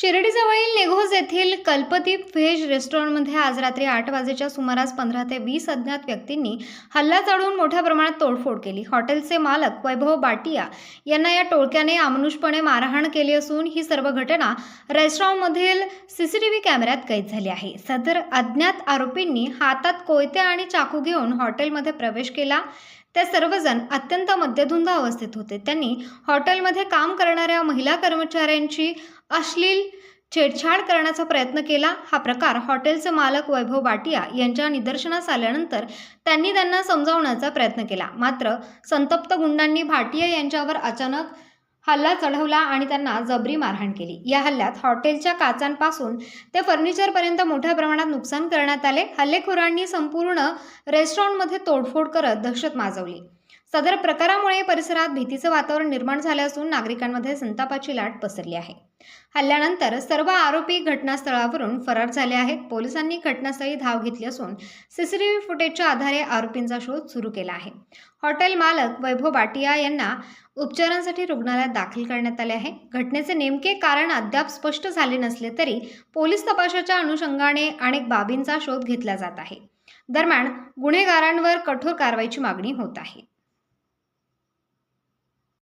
शिर्डीजवळील निघोज येथील कल्पदीप व्हेज रेस्टॉरंटमध्ये आज रात्री आठ वाजेच्या सुमारास पंधरा ते वीस अज्ञात व्यक्तींनी हल्ला चढवून मोठ्या प्रमाणात तोडफोड केली. हॉटेलचे मालक वैभव बाटिया यांना या टोळक्याने आमनुषपणे मारहाण केली असून ही सर्व घटना रेस्टॉरंटमधील सीसीटीव्ही कॅमेऱ्यात कैद झाली आहे. सदर अज्ञात आरोपींनी हातात कोयते आणि चाकू घेऊन हॉटेलमध्ये प्रवेश केला. ते सर्वजण अत्यंत मद्यधुंद अवस्थेत होते. त्यांनी हॉटेलमध्ये काम करणाऱ्या महिला कर्मचाऱ्यांची अश्लील छेडछाड करण्याचा प्रयत्न केला. हा प्रकार हॉटेलचे मालक वैभव बाटिया यांच्या निदर्शनास आल्यानंतर त्यांनी त्यांना समजावण्याचा प्रयत्न केला. मात्र संतप्त गुंडांनी भाटिया यांच्यावर अचानक हल्ला चढवला आणि त्यांना जबरी मारहाण केली. या हल्ल्यात हॉटेलच्या काचांपासून ते फर्निचरपर्यंत मोठ्या प्रमाणात नुकसान करण्यात आले. हल्लेखोरांनी संपूर्ण रेस्टॉरंटमध्ये तोडफोड करत दहशत माजवली. सदर प्रकारामुळे परिसरात भीतीचं वातावरण निर्माण झालं असून नागरिकांमध्ये संतापाची लाट पसरली आहे. हल्ल्यानंतर सर्व आरोपी घटनास्थळावरून फरार झाले आहेत. पोलिसांनी घटनास्थळी धाव घेतली असून सीसीटीव्ही फुटेजच्या आधारे आरोपींचा शोध सुरू केला आहे. हॉटेल मालक वैभव बाटिया यांना उपचारांसाठी रुग्णालयात दाखल करण्यात आले आहे. घटनेचे नेमके कारण अद्याप स्पष्ट झाले नसले तरी पोलीस तपासाच्या अनुषंगाने अनेक बाबींचा शोध घेतला जात आहे. दरम्यान गुन्हेगारांवर कठोर कारवाईची मागणी होत आहे.